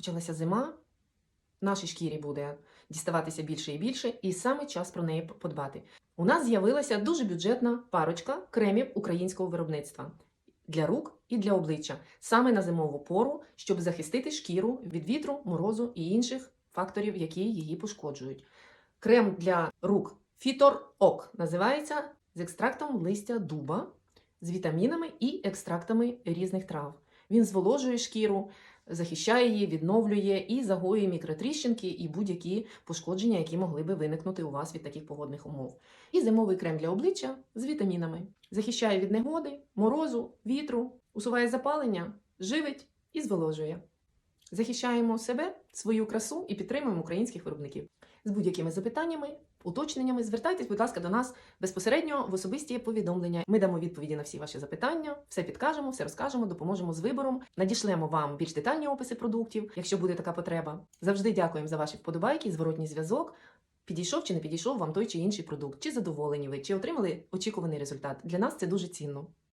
почалася зима, нашій шкірі буде діставатися більше і більше, і саме час про неї подбати. У нас з'явилася дуже бюджетна парочка кремів українського виробництва для рук і для обличчя, саме на зимову пору, щоб захистити шкіру від вітру, морозу і інших факторів, які її пошкоджують. Крем для рук Фітор Ок називається з екстрактом листя дуба, з вітамінами і екстрактами різних трав. Він зволожує шкіру, захищає її, відновлює і загоює мікротріщинки і будь-які пошкодження, які могли би виникнути у вас від таких погодних умов. І зимовий крем для обличчя з вітамінами. Захищає від негоди, морозу, вітру, усуває запалення, живить і зволожує. Захищаємо себе, свою красу і підтримуємо українських виробників. З будь-якими запитаннями, уточненнями звертайтесь, будь ласка, до нас безпосередньо в особисті повідомлення. Ми дамо відповіді на всі ваші запитання, все підкажемо, все розкажемо, допоможемо з вибором. Надішлемо вам більш детальні описи продуктів, якщо буде така потреба. Завжди дякуємо за ваші вподобайки, зворотній зв'язок. Підійшов чи не підійшов вам той чи інший продукт, чи задоволені ви, чи отримали очікуваний результат. Для нас це дуже цінно.